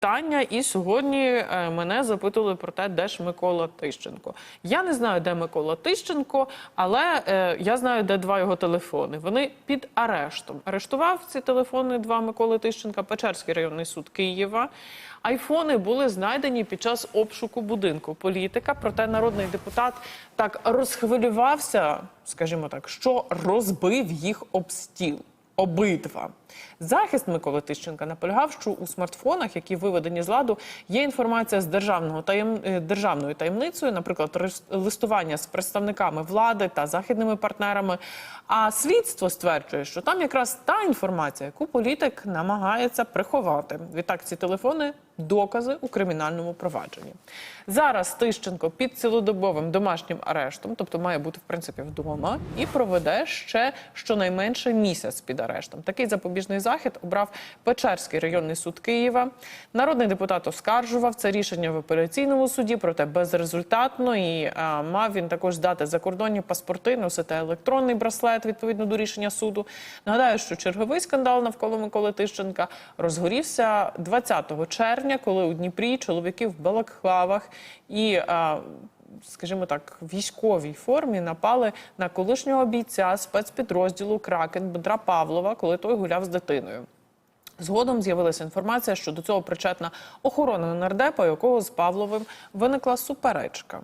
Питання, і сьогодні е, мене запитували про те, де ж Микола Тищенко. Я не знаю, де Микола Тищенко, але е, я знаю, де два його телефони. Вони під арештом. Арештував ці телефони два Миколи Тищенка, Печерський районний суд Києва. Айфони були знайдені під час обшуку будинку політика. Проте народний депутат так розхвилювався, скажімо так, що розбив їх об стіл. Обидва захист Миколи Тищенка наполягав, що у смартфонах, які виведені з ладу, є інформація з державного таєм... е, державною таємницею, наприклад, листування з представниками влади та західними партнерами. А слідство стверджує, що там якраз та інформація, яку політик намагається приховати. Відтак ці телефони докази у кримінальному провадженні. Зараз Тищенко під цілодобовим домашнім арештом, тобто має бути в принципі вдома, і проведе ще щонайменше місяць під арештом. Такий запобіжний захід обрав Печерський районний суд Києва. Народний депутат оскаржував це рішення в апеляційному суді, проте безрезультатно. І а, мав він також здати закордонні паспорти, носити електронний браслет відповідно до рішення суду. Нагадаю, що черговий скандал навколо Миколи Тищенка розгорівся 20 червня, коли у Дніпрі чоловіки в балаклавах і а, скажімо так, військовій формі напали на колишнього бійця спецпідрозділу Кракен Бедра Павлова, коли той гуляв з дитиною. Згодом з'явилася інформація, що до цього причетна охорона нардепа, якого з Павловим виникла суперечка.